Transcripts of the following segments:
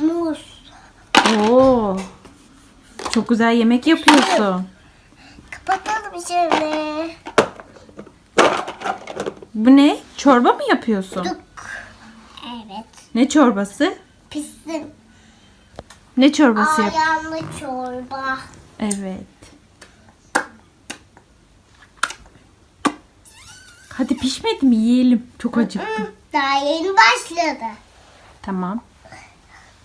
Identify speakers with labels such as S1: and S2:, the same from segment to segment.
S1: Muz.
S2: Oo. Çok güzel yemek yapıyorsun.
S1: Kapatalım şimdi.
S2: Bu ne? Çorba mı yapıyorsun?
S1: Duk. Evet.
S2: Ne çorbası?
S1: Pissin.
S2: Ne çorbası yap?
S1: Ayağımlı çorba.
S2: Evet. Hadi pişmedi mi? Yiyelim. Çok acıktım.
S1: Daha yeni başladı.
S2: Tamam.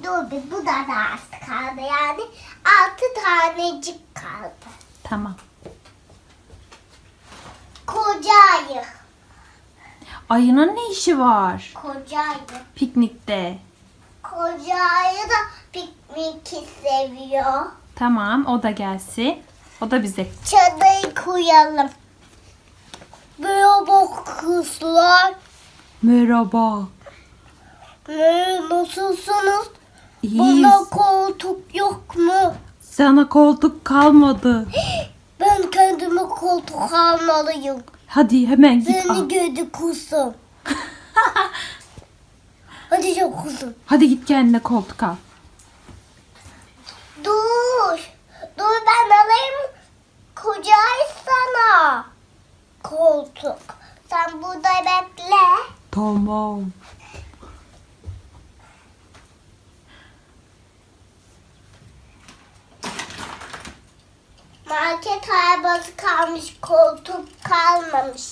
S1: Dur bir bu da daha az kaldı yani. Altı tanecik kaldı.
S2: Tamam.
S1: Koca ayı.
S2: Ayının ne işi var?
S1: Koca ayı.
S2: Piknikte.
S1: Koca ayı da pikniği seviyor.
S2: Tamam o da gelsin. O da bize.
S1: Çadayı koyalım. Merhaba kızlar.
S2: Merhaba.
S1: Merhaba, nasılsınız?
S2: İyiyiz.
S1: Bana koltuk yok mu?
S2: Sana koltuk kalmadı.
S1: Ben kendime koltuk almalıyım.
S2: Hadi hemen git
S1: Beni
S2: al.
S1: gördü kuzum. Hadi çok kuzum.
S2: Hadi git kendine koltuk al.
S1: Dur. Dur ben alayım. Koca ay sana. Koltuk. Sen burada bekle.
S2: Tamam.
S1: Arabası kalmış. Koltuk kalmamış.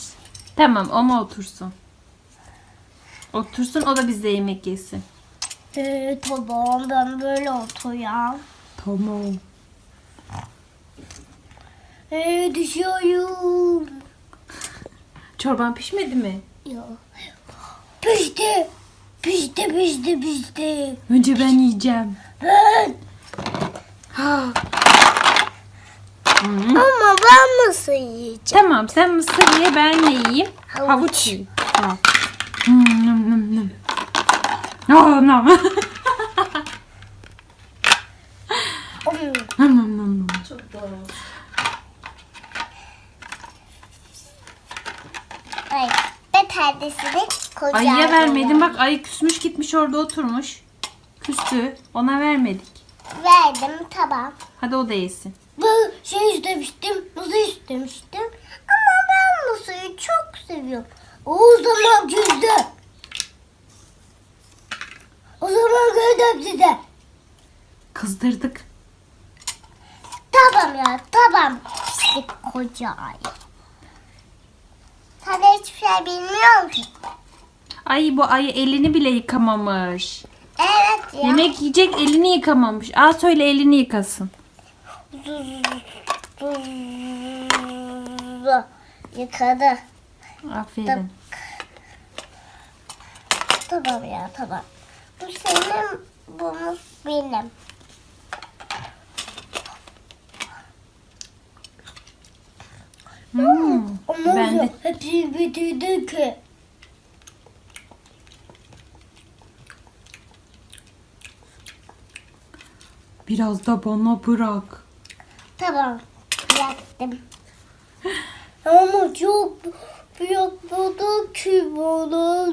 S2: Tamam ama otursun. Otursun o da bizle yemek yesin.
S1: Ee, tamam ben böyle oturayım.
S2: Tamam.
S1: Ee, düşüyorum.
S2: Çorban pişmedi mi?
S1: Yok. Pişti. Pişti pişti pişti.
S2: Önce ben yiyeceğim.
S1: Ben. Ama ben nasıl yiyeceğim?
S2: Tamam sen mısır ye ben de yiyeyim.
S1: Havuç.
S2: Havuç yiyeyim. Al. Hmm. Oh.
S1: Hmm.
S2: Nam, nam, nam.
S1: Ay, ve perdesini koca
S2: Ayıya vermedin bak ayı küsmüş gitmiş orada oturmuş. Küstü. Ona vermedik.
S1: Verdim tamam.
S2: Hadi o da yesin.
S1: Ben şey istemiştim, muzı istemiştim. Ama ben muzuyu çok seviyorum. O zaman güldü. O zaman güldüm size.
S2: Kızdırdık.
S1: Tamam ya tamam. İşte koca ayı. Sen hiçbir şey bilmiyor musun?
S2: Ay bu ayı elini bile yıkamamış.
S1: Evet ya.
S2: Yemek yiyecek elini yıkamamış. Al söyle elini yıkasın.
S1: Yıkadı.
S2: Aferin.
S1: Tamam ya tamam. Bu senin, bu benim.
S2: Hmm.
S1: Ama
S2: Ben de
S1: hepsini bitirdi ki.
S2: biraz da bana bırak.
S1: Tamam. Bıraktım. Ama çok bırakmadı ki bana.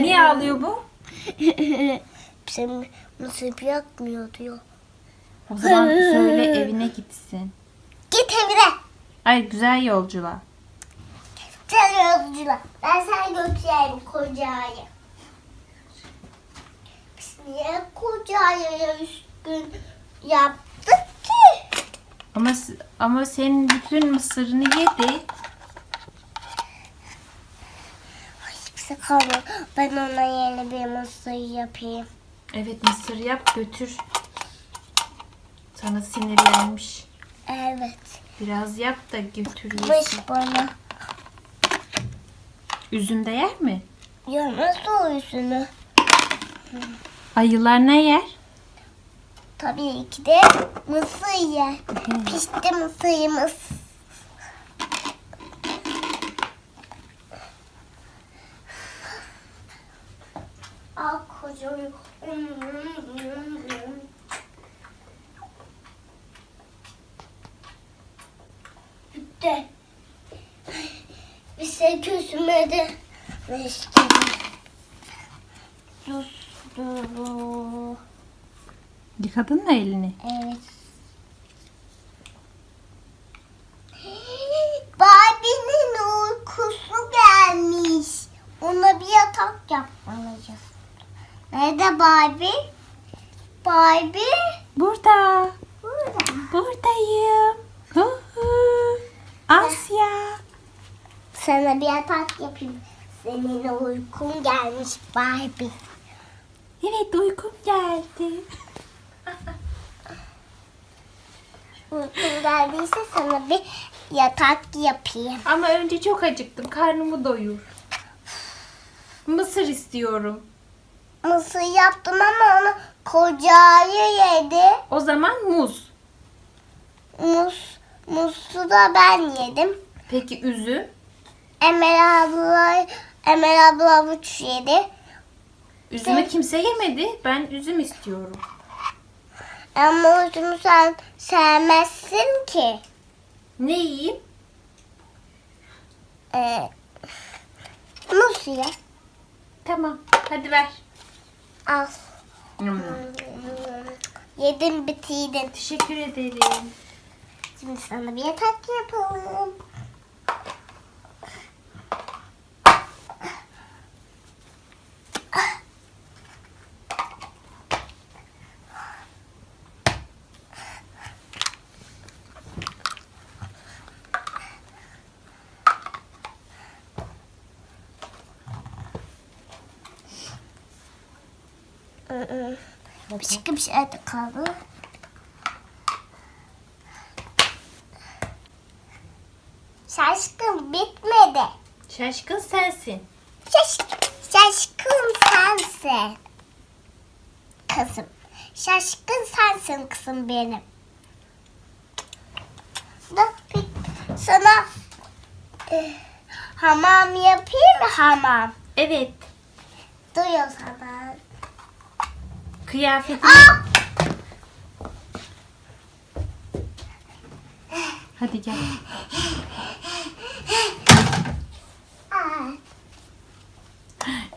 S2: Niye ağlıyor bu?
S1: Sen nasıl bırakmıyor diyor.
S2: O zaman söyle evine gitsin.
S1: Git evine.
S2: Ay güzel yolculuğa.
S1: Sen yolcula. Ben seni götüreyim kocayı. Biz niye kocayı üstün yaptık ki?
S2: Ama ama senin bütün mısırını yedi.
S1: Hiçbir kalmadı. Ben ona yeni bir mısır yapayım.
S2: Evet mısır yap götür. Sana sinirlenmiş.
S1: Evet.
S2: Biraz yap da götür yesin.
S1: Bana.
S2: Üzüm de yer mi?
S1: Ya nasıl o yüzünü?
S2: Ayılar ne yer?
S1: Tabii ki de mısır yer. Pişti mısırımız. Al kocayı. Bitti. Bir şey küsmedi. Meşgul. Sustu.
S2: Yıkadın mı elini?
S1: Evet. Barbie'nin uykusu gelmiş. Ona bir yatak yapmalıyız. Nerede Barbie? Barbie?
S2: Burada.
S1: Burada.
S2: Buradayım.
S1: Sana bir yatak yapayım. Senin uykun gelmiş Barbie.
S2: Evet uykum geldi.
S1: Uykun geldiyse sana bir yatak yapayım.
S2: Ama önce çok acıktım. Karnımı doyur. Mısır istiyorum.
S1: Mısır yaptım ama onu kocayı yedi.
S2: O zaman muz.
S1: Muz, muzu da ben yedim.
S2: Peki üzüm?
S1: Emel abla, Emel abla avuç yedi.
S2: Üzümü kimse yemedi. Ben üzüm istiyorum.
S1: Ama üzümü sen sevmezsin ki.
S2: Ne yiyeyim?
S1: Ee, muz ye.
S2: Tamam. Hadi ver.
S1: Al.
S2: Hmm.
S1: Yedin bitirdin.
S2: Teşekkür ederim.
S1: Şimdi sana bir yatak yapalım. Başka bir şey de kaldı. Şaşkın bitmedi.
S2: Şaşkın sensin.
S1: Şaş, şaşkın sensin. Kızım. Şaşkın sensin kızım benim. Sana e, hamam yapayım mı hamam?
S2: Evet.
S1: Duyuyor sana.
S2: Kıyafetini...
S1: Aa!
S2: Hadi gel.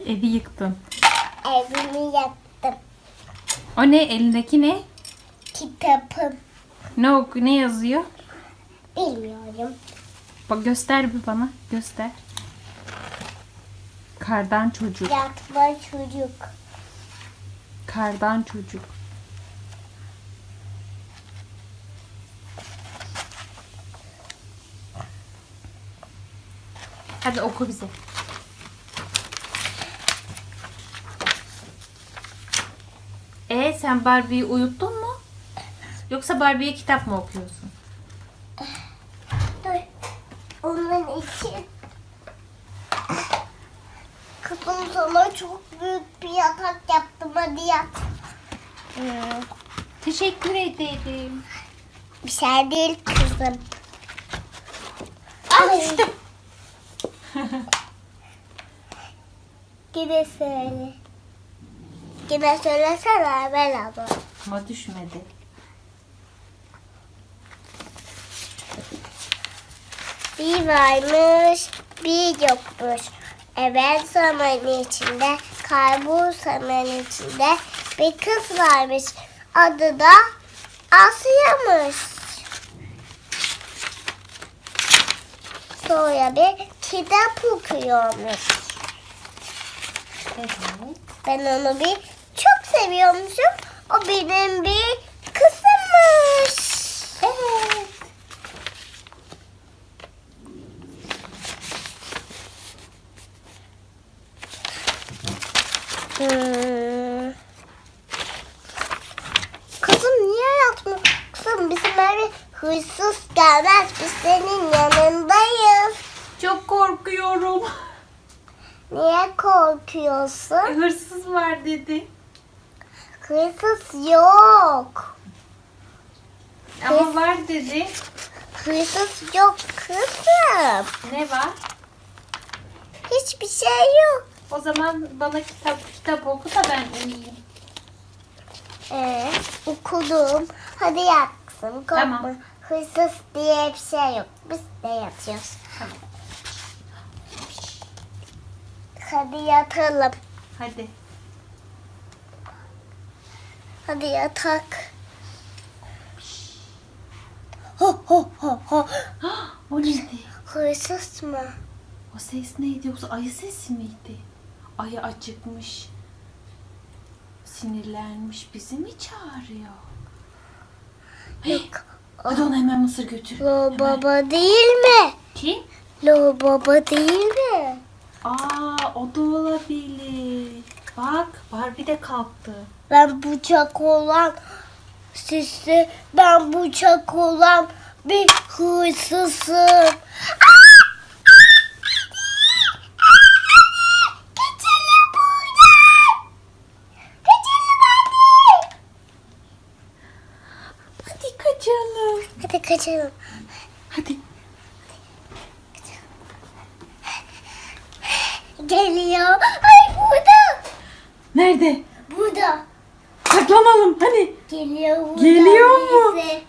S2: Evi yıktın.
S1: evimi yaktım.
S2: O ne? Elindeki ne?
S1: Kitabım.
S2: Ne oku? Ne yazıyor?
S1: Bilmiyorum.
S2: Bak göster bir bana. Göster. Kardan çocuk.
S1: Yatma çocuk.
S2: Kardan çocuk. Hadi oku bize. E sen Barbie'yi uyuttun mu? Yoksa Barbie'ye kitap mı okuyorsun?
S1: Dur. Onun için kızım sana çok büyük bir yatak yaptım. Hadi yat. Hmm,
S2: Teşekkür ederim.
S1: Bir şey değil kızım.
S2: Ay düştüm.
S1: Yine söyle. Yine söylesene ben abla.
S2: Ama düşmedi.
S1: Bir varmış, bir yokmuş. Evet zaman içinde, kaybol zaman içinde bir kız varmış. Adı da Asya'mış. Sonra bir kitap okuyormuş.
S2: Evet.
S1: Ben onu bir çok seviyormuşum. O benim bir kızımmış.
S2: Evet.
S1: Hmm. Kızım niye yatmıyor? Kızım bizim eve hırsız gelmez. Biz senin yanındayız.
S2: Çok korkuyorum.
S1: Niye korkuyorsun?
S2: Hırsız var dedi.
S1: Hırsız yok.
S2: Ama var dedi.
S1: Hırsız yok kızım.
S2: Ne var?
S1: Hiçbir şey yok.
S2: O zaman bana kitap kitap oku da ben uyuyayım.
S1: Ee, okudum. Hadi yat kızım. Korkma.
S2: Tamam.
S1: hırsız diye bir şey yok. Biz de yatıyoruz.
S2: Tamam.
S1: Hadi yatalım.
S2: Hadi.
S1: Hadi yatak. Ho ho ho ho.
S2: o neydi?
S1: Hırsız mı?
S2: O ses neydi yoksa ayı sesi miydi? Ayı acıkmış. Sinirlenmiş. Bizi mi çağırıyor?
S1: Yok.
S2: Hadi onu hemen mısır götür.
S1: Lo
S2: Hemen.
S1: baba değil mi?
S2: Kim?
S1: Lo baba değil mi?
S2: Aa o da olabilir. Bak Barbie de kalktı.
S1: Ben bıçak olan sizi ben bıçak olan bir hırsızım.
S2: Hadi kaçalım.
S1: Hadi kaçalım.
S2: Hadi.
S1: Geliyor. Ay burada.
S2: Nerede?
S1: Burada.
S2: Saklanalım hani.
S1: Geliyor burada.
S2: Geliyor mu?
S1: birisi.